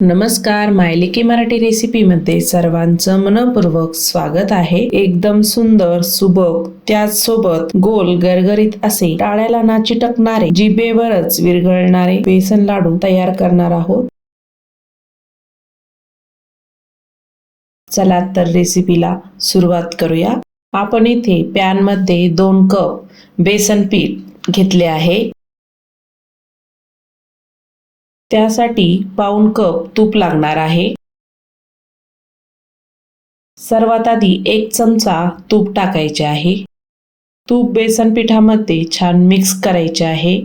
नमस्कार मायलिकी मराठी रेसिपीमध्ये सर्वांचं मनपूर्वक स्वागत आहे. एकदम सुंदर सुबक त्याचसोबत गोल गरगरीत असे टाळ्याला ना चिटकणारे जिबेवरच विरघळणारे बेसन लाडू तयार करणार आहोत. चला तर रेसिपीला सुरुवात करूया. आपण इथे पॅनमध्ये दोन कप बेसन पीठ घेतले आहे. त्यासाठी पाऊण कप तूप लागणार आहे. सर्वात आधी एक चमचा तूप टाकायचे आहे. तूप बेसन पिठामध्ये छान मिक्स करायचे आहे.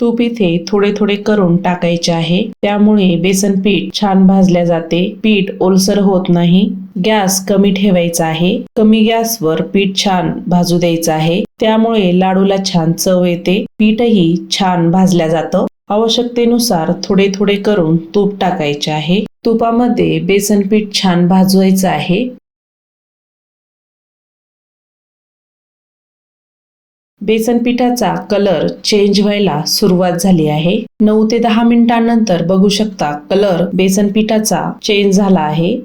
तूप इथे थोडे थोडे करून टाकायचे आहे. त्यामुळे बेसन पीठ छान भाजल्या जाते. पीठ ओलसर होत नाही. गॅस कमी ठेवायचा आहे. कमी गॅसवर पीठ छान भाजू द्यायचं आहे. त्यामुळे लाडूला छान चव येते. पीठही छान भाजल्या जातं. आवश्यकतेनुसार थोडे थोडे करून तूप टाकायचे आहे. तुपामध्ये बेसन पीठ छान भाजवायचं आहे. बेसन पिठाचा कलर चेंज व्हायला सुरुवात झाली आहे. नऊ ते दहा मिनिटांनंतर बघू शकता कलर बेसन पिठाचा चेंज झाला आहे.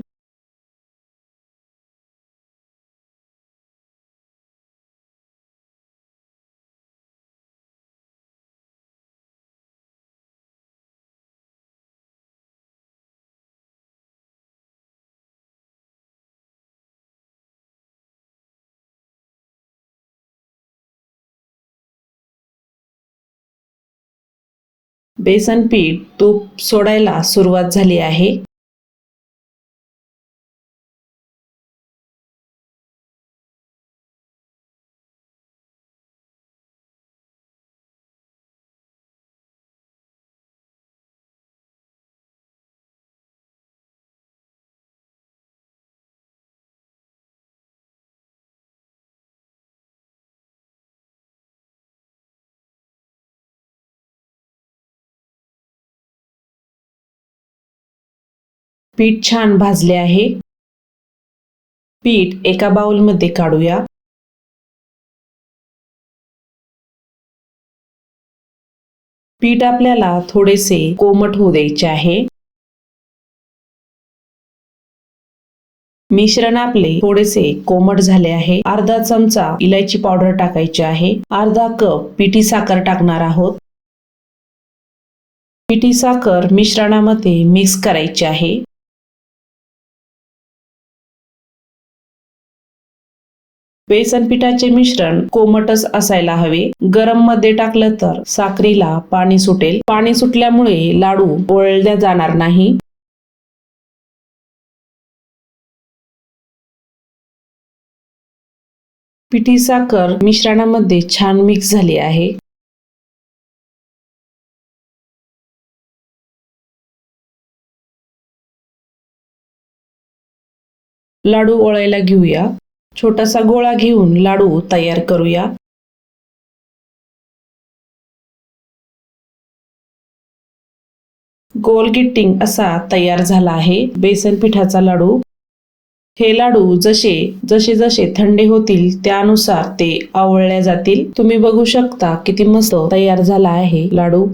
बेसन पीठ तूप सोडायला सुरुवात झाली आहे. पीठ छान भाजले आहे. पीठ एका बाउलमध्ये काढूया. पीठ आपल्याला थोडेसे कोमट होऊ द्यायचे आहे. मिश्रण आपले थोडेसे कोमट झाले आहे. अर्धा चमचा इलायची पावडर टाकायची आहे. अर्धा कप पिठी साखर टाकणार आहोत. पिठी साखर मिश्रणामध्ये मिक्स करायची आहे. बेसन पिठाचे मिश्रण कोमटच असायला हवे. गरममध्ये टाकलं तर साखरीला पाणी सुटेल. पाणी सुटल्यामुळे लाडू वळल्या जाणार नाही. पिठी साखर मिश्रणामध्ये छान मिक्स झाली आहे. लाडू ओळायला घेऊया. छोटासा गोळा घेऊन लाडू तयार करूया. गोल गिट्टिंग असा तयार झाला आहे. बेसन पिठाचा लाडू. हे लाडू जसे जसे जसे थंडे होतील त्यानुसार ते आवळल्या जातील. तुम्ही बघू शकता किती मस्त तयार झाला आहे लाडू.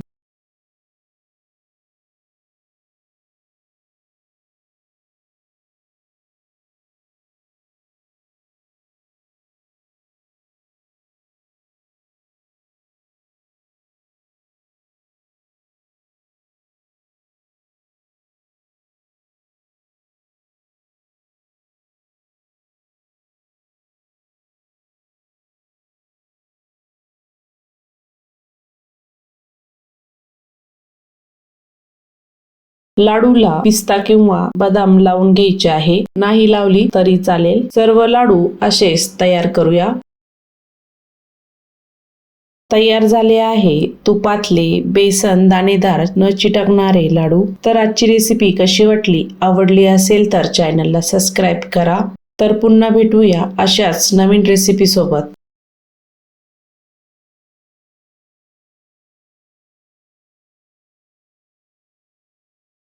लाडूला पिस्ता किंवा बदाम लावून घ्यायचे आहे. नाही लावली तरी चालेल. सर्व लाडू असेच तयार करूया. तयार झाले आहे. तुपातले बेसन दाणेदार न चिटकणारे लाडू. तर आजची रेसिपी कशी वाटली? आवडली असेल तर चॅनलला सबस्क्राईब करा. तर पुन्हा भेटूया अशाच नवीन रेसिपी सोबत.